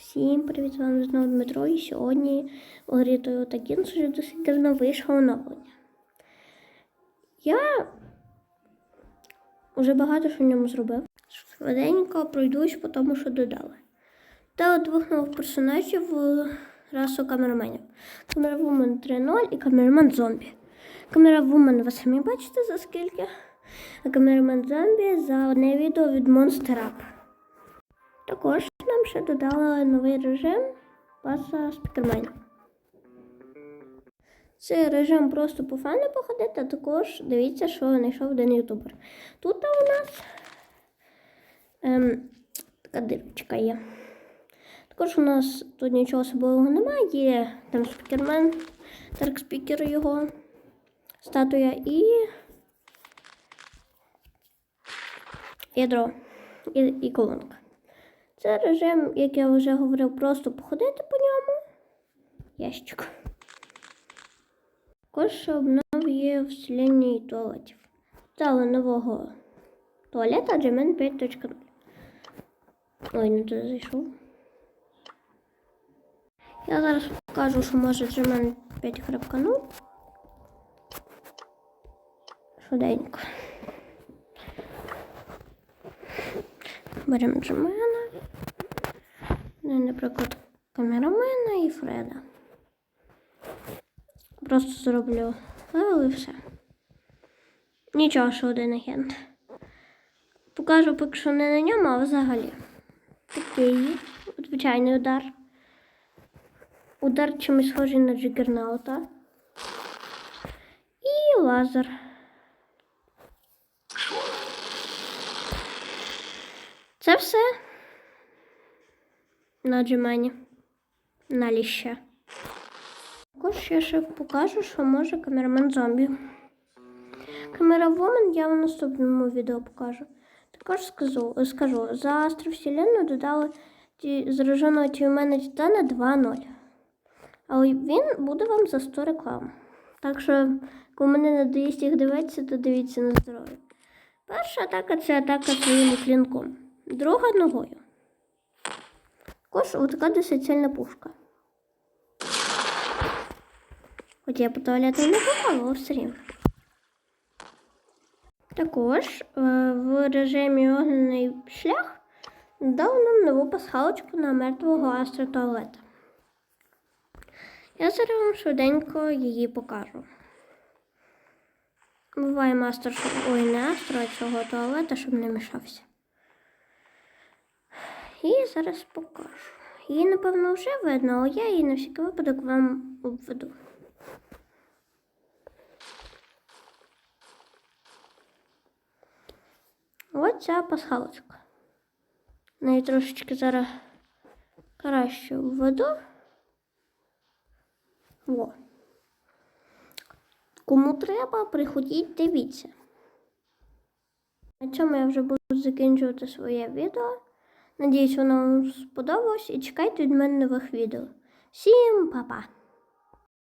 Всім привіт, з вами знову Дмитро. І сьогодні Toyota Kings вже досить давно вийшло оновлення. Я вже багато що в ньому зробив. Швиденько пройдусь по тому, що додали. Та двох нових персонажів в расу камераменів. Камеравумен 3.0 і камерамен зомбі. Камеравумен ви самі бачите за скільки, а камерамен зомбі за одне відео від Monster Up. Також нам ще додали новий режим паса спікерменів. Цей режим просто по фану походити, а також дивіться, що знайшов один ютубер. Тут у нас ем, така дирочка є. Також у нас тут нічого особливого немає, є там спікермен, спікер його, статуя і ядро і, і колонка. Це режим, як я вже говорив, просто походити по ньому. Ящик. Також ще обнов є вселенні туалетів. Дали нового туалета Gmail 5.0. Ой, не туди зайшов. Я зараз покажу, що може Gmail 5.0. Швиденько. Беремо Джемена. Ну, наприклад, камерамена і Фреда. Просто зроблю левел і все. Нічого, що один агент. Покажу поки що не на ньому, а взагалі. Такий звичайний удар. Удар чимось схожий на джигернаута. І лазер. Це все на джемані. На ліще. Також я ще покажу, що може камерамен зомбі. Камера Woman я в наступному відео покажу. Також скажу, скажу за Астровселенну додали ті, зараженого тюмена Титана 2.0. Але він буде вам за 100 реклам. Так що, коли мене надоїсть їх дивитися, то дивіться на здоров'я. Перша атака це атака своїм клінком. Друга ногою. Також отака досить сильна пушка. Хоч я по туалету не попала, все рівно. Також е, в режимі огнений шлях дав нам нову пасхалочку на мертвого астротуалета. Я зараз вам швиденько її покажу. Буває мастер, ой, не астро, а цього туалета, щоб не мішався. І зараз покажу. Її, напевно, вже видно, але я її на всякий випадок вам обведу. Ось ця пасхалочка. Неї трошечки зараз краще введу. Во. Кому треба, приходіть, дивіться. На цьому я вже буду закінчувати своє відео. Надіюсь, воно вам сподобалось і чекайте від мене нових відео. Всім па-па!